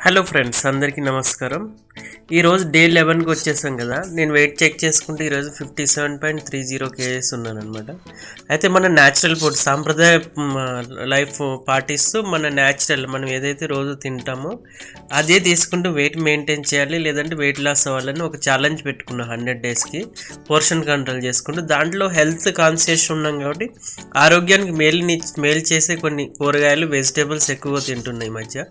Hello friends అందరికీ నమస్కారం. ఈరోజు డే లెవెన్కి వచ్చేసాం కదా. నేను వెయిట్ చెక్ చేసుకుంటే ఈరోజు fifty seven point three zero kgs ఉన్నాను అనమాట అయితే మన న్యాచురల్ ఫుడ్ సాంప్రదాయ లైఫ్ పాటిస్తూ మన న్యాచురల్ మనం ఏదైతే రోజు తింటామో అదే తీసుకుంటూ వెయిట్ మెయింటైన్ చేయాలి. లేదంటే వెయిట్ లాస్ అవ్వాలని ఒక ఛాలెంజ్ పెట్టుకున్నా హండ్రెడ్ డేస్కి పోర్షన్ కంట్రోల్ చేసుకుంటూ దాంట్లో హెల్త్ కాన్షియస్ ఉన్నాం కాబట్టి ఆరోగ్యానికి మేలుని మేలు చేసే కొన్ని కూరగాయలు వెజిటేబుల్స్ ఎక్కువగా తింటున్నాయి ఈ మధ్య.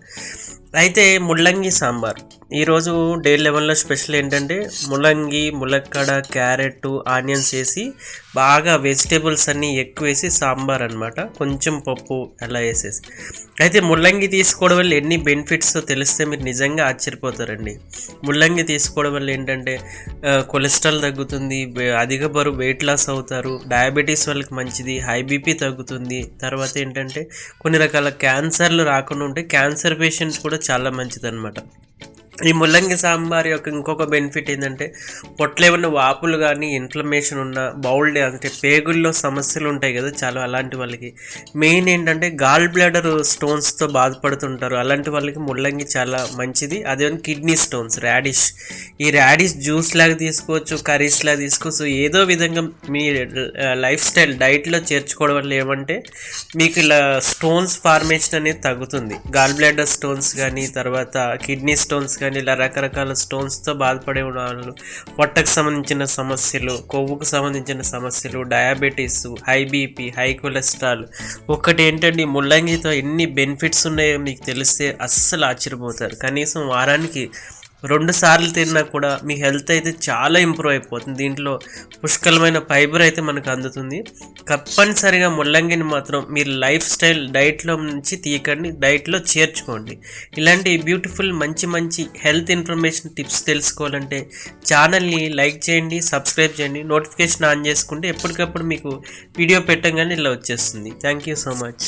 అయితే ముల్లంగి సాంబార్. ఈరోజు డే లెవెన్లో స్పెషల్ ఏంటంటే ముల్లంగి ములక్కడ క్యారెట్ ఆనియన్స్ వేసి బాగా వెజిటేబుల్స్ అన్నీ ఎక్కువ వేసి సాంబార్ అనమాట కొంచెం పప్పు అలా వేసేసి. అయితే ముల్లంగి తీసుకోవడం వల్ల ఎన్ని బెనిఫిట్స్ తెలిస్తే మీరు నిజంగా ఆశ్చర్యపోతారండి. ముల్లంగి తీసుకోవడం వల్ల ఏంటంటే కొలెస్ట్రాల్ తగ్గుతుంది అధిక బరువు వెయిట్ లాస్ అవుతారు డయాబెటీస్ వాళ్ళకి మంచిది హై బీపీ తగ్గుతుంది. తర్వాత ఏంటంటే కొన్ని రకాల క్యాన్సర్లు రాకుండా ఉంటే క్యాన్సర్ పేషెంట్స్ కూడా చాలా మంచిది అనమాట ఈ ముల్లంగి సాంబార్ యొక్క ఇంకొక బెనిఫిట్ ఏంటంటే పొట్టలో ఏమైనా వాపులు కానీ ఇన్ఫ్లమేషన్ ఉన్న బౌల్డ్ అంటే పేగుల్లో సమస్యలు ఉంటాయి కదా చాలా అలాంటి వాళ్ళకి. మెయిన్ ఏంటంటే గాల్ బ్లాడర్ స్టోన్స్తో బాధపడుతుంటారు. అలాంటి వాళ్ళకి ముల్లంగి చాలా మంచిది. అదే కిడ్నీ స్టోన్స్ ర్యాడిష్ ఈ ర్యాడిష్ జ్యూస్ లాగా తీసుకోవచ్చు కర్రీస్ లాగా తీసుకోవచ్చు. ఏదో విధంగా మీ లైఫ్ స్టైల్ డైట్లో చేర్చుకోవడం వల్ల ఏమంటే మీకు ఇలా స్టోన్స్ ఫార్మేషన్ అనేది తగ్గుతుంది. గాల్ బ్లాడర్ స్టోన్స్ కానీ తర్వాత కిడ్నీ స్టోన్స్ కానీ ఇలా రకరకాల స్టోన్స్తో బాధపడే వాళ్ళు పొట్టకు సంబంధించిన సమస్యలు కొవ్వుకు సంబంధించిన సమస్యలు diabetes high BP high cholesterol ఒకటి ఏంటంటే ముల్లంగితో ఎన్ని బెనిఫిట్స్ ఉన్నాయో మీకు తెలిస్తే అస్సలు ఆశ్చర్యపోతారు. కనీసం వారానికి రెండు సార్లు తిన్నా కూడా మీ హెల్త్ అయితే చాలా ఇంప్రూవ్ అయిపోతుంది. దీంట్లో పుష్కలమైన ఫైబర్ అయితే మనకు అందుతుంది. తప్పనిసరిగా ముల్లంగిని మాత్రం మీరు లైఫ్ స్టైల్ డైట్లో నుంచి తీయకండి డైట్లో చేర్చుకోండి. ఇలాంటి బ్యూటిఫుల్ మంచి మంచి హెల్త్ ఇన్ఫర్మేషన్ టిప్స్ తెలుసుకోవాలంటే ఛానల్ని లైక్ చేయండి సబ్స్క్రైబ్ చేయండి నోటిఫికేషన్ ఆన్ చేసుకుంటే ఎప్పటికప్పుడు మీకు వీడియో పెట్టంగానే ఇలా వచ్చేస్తుంది. Thank you so much.